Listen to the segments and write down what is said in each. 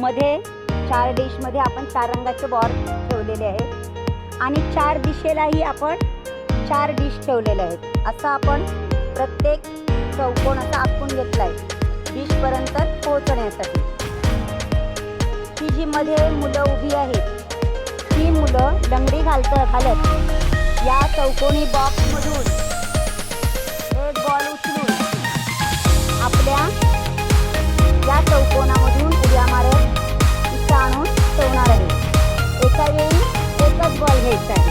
मध्ये चार डिशमध्ये आपण चार रंगाचे बॉल ठेवलेले आहेत. आणि चार दिशेलाही आपण चार डिश ठेवलेले आहेत. असं आपण प्रत्येक चौकोन असा आखून घेतला आहे डिशपर्यंत पोहोचण्यासाठी. ही जी मध्ये मुलं उभी आहेत ही मुलं लंगडी घालत घालत या चौकोनी बॉक्समधून एक बॉल उचलून आपल्या या चौकोना एका एकच बॉल घ्यायचा आहे.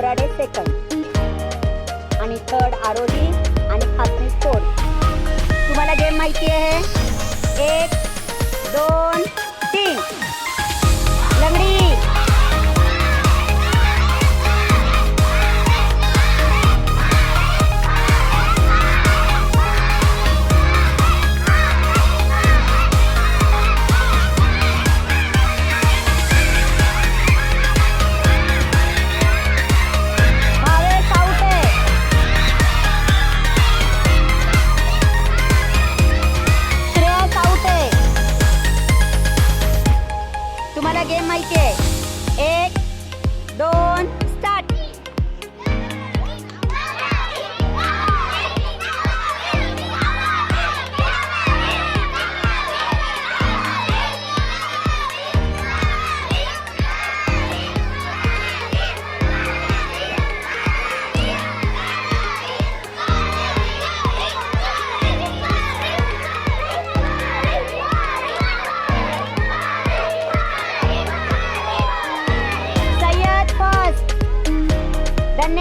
बोराडे सेकंड आणि थर्ड आरोही आणि खात्री फोर्थ तुम्हाला गेम माहिती आहे?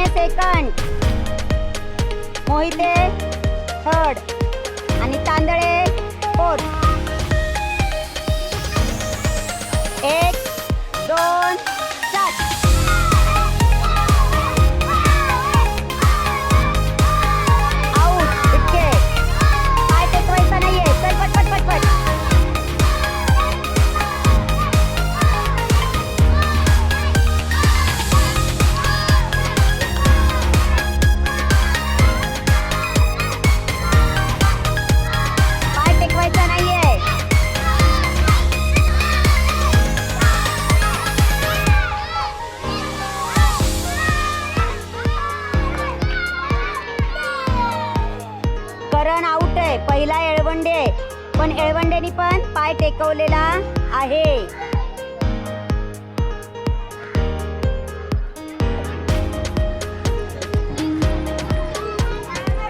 Second Mohite third. आणि तांदळे करण आउट आहे. पहिला एळवंडे आहे. पण एळवंडेनी पण पाय टेकवलेला आहे.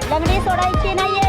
लंगडी सोडायची नाहीये.